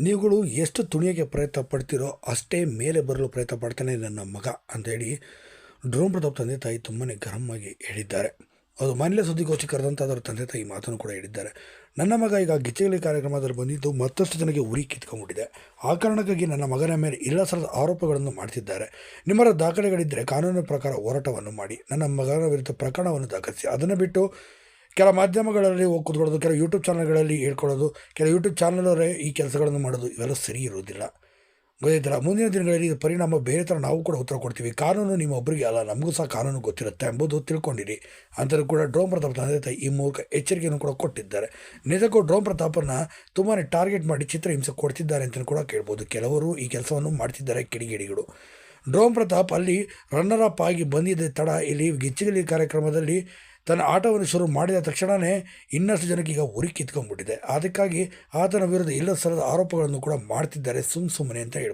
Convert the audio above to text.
ನೀವುಗಳು ಎಷ್ಟು ತುಣಿಯೋಕ್ಕೆ ಪ್ರಯತ್ನ ಪಡ್ತೀರೋ ಅಷ್ಟೇ ಮೇಲೆ ಬರಲು ಪ್ರಯತ್ನ ಪಡ್ತಾನೆ ನನ್ನ ಮಗ ಅಂತೇಳಿ ಡ್ರೋನ್ ಪ್ರತಾಪ್ ತಂದೆ ತಾಯಿ ತುಂಬಾ ಗರಮ್ಮಾಗಿ ಆಗಿ ಹೇಳಿದ್ದಾರೆ. ಅದು ಮಾನ್ಯ ಸುದ್ದಿಗೋಷ್ಠಿ ಕರೆದಂಥ ಅದರ ತಂದೆ ತಾಯಿ ಮಾತನ್ನು ಕೂಡ ಹೇಳಿದ್ದಾರೆ. ನನ್ನ ಮಗ ಈಗ ಗಿಚ್ಚಗಲಿ ಕಾರ್ಯಕ್ರಮದಲ್ಲಿ ಬಂದಿದ್ದು ಮತ್ತಷ್ಟು ಜನಕ್ಕೆ ಉರಿ ಕಿತ್ಕೊಂಡ್ಬಿಟ್ಟಿದೆ. ಆ ಕಾರಣಕ್ಕಾಗಿ ನನ್ನ ಮಗನ ಮೇಲೆ ಇಲ್ಲ ಸಲದ ಆರೋಪಗಳನ್ನು ಮಾಡ್ತಿದ್ದಾರೆ. ನಿಮ್ಮರ ದಾಖಲೆಗಳಿದ್ದರೆ ಕಾನೂನಿನ ಪ್ರಕಾರ ಹೋರಾಟವನ್ನು ಮಾಡಿ, ನನ್ನ ಮಗನ ವಿರುದ್ಧ ಪ್ರಕರಣವನ್ನು ದಾಖಲಿಸಿ, ಅದನ್ನು ಬಿಟ್ಟು ಕೆಲ ಮಾಧ್ಯಮಗಳಲ್ಲಿ ಹೋಗಿ ಕೂತ್ಕೊಳ್ಳೋದು ಕೆಲವು ಯೂಟ್ಯೂಬ್ ಚಾನಲ್ಗಳಲ್ಲಿ ಹೇಳ್ಕೊಳ್ಳೋದು ಕೆಲವು ಯೂಟ್ಯೂಬ್ ಚಾನಲವರೇ ಈ ಕೆಲಸಗಳನ್ನು ಮಾಡೋದು ಇವೆಲ್ಲ ಸರಿ ಇರೋದಿಲ್ಲ ಗೊತ್ತಾಯ್ತಲ್ಲ? ಮುಂದಿನ ದಿನಗಳಲ್ಲಿ ಇದು ಪರಿಣಾಮ ಬೇರೆ ಥರ ನಾವು ಕೂಡ ಉತ್ತರ ಕೊಡ್ತೀವಿ. ಕಾನೂನು ನಿಮ್ಮ ಒಬ್ಬರಿಗೆ ಅಲ್ಲ, ನಮಗೂ ಸಹ ಕಾನೂನು ಗೊತ್ತಿರುತ್ತೆ ಎಂಬುದು ತಿಳ್ಕೊಂಡಿರಿ. ಅಂತಲೂ ಕೂಡ ಡ್ರೋನ್ ಪ್ರತಾಪ್ ತಂದೆ ತಾಯಿ ಈ ಮೂಲಕ ಎಚ್ಚರಿಕೆಯನ್ನು ಕೂಡ ಕೊಟ್ಟಿದ್ದಾರೆ. ನಿಜಕ್ಕೂ ಡ್ರೋನ್ ಪ್ರತಾಪನ್ನು ತುಂಬಾ ಟಾರ್ಗೆಟ್ ಮಾಡಿ ಚಿತ್ರಹಿಂಸೆ ಕೊಡ್ತಿದ್ದಾರೆ ಅಂತಲೂ ಕೂಡ ಕೇಳ್ಬೋದು. ಕೆಲವರು ಈ ಕೆಲಸವನ್ನು ಮಾಡ್ತಿದ್ದಾರೆ ಕಿಡಿಗೇಡಿಗಳು. ಡ್ರೋನ್ ಪ್ರತಾಪ್ ಅಲ್ಲಿ ರನ್ನರ್ ಅಪ್ ಆಗಿ ಬಂದಿದ್ದ ತಡ ಇಲ್ಲಿ ಗೆಚ್ಚಿಗಲಿ ಕಾರ್ಯಕ್ರಮದಲ್ಲಿ ತನ್ನ ಆಟವನ್ನು ಶುರು ಮಾಡಿದ ತಕ್ಷಣವೇ ಇನ್ನಷ್ಟು ಜನಕ್ಕೆ ಈಗ ಉರಿ ಕಿತ್ಕೊಂಡ್ಬಿಟ್ಟಿದೆ. ಅದಕ್ಕಾಗಿ ಆತನ ವಿರುದ್ಧ ಇಲ್ಲದ ಸಲದ ಆರೋಪಗಳನ್ನು ಕೂಡ ಮಾಡ್ತಿದ್ದಾರೆ ಸುಮ್ಮ ಸುಮ್ಮನೆ ಅಂತ ಹೇಳಿ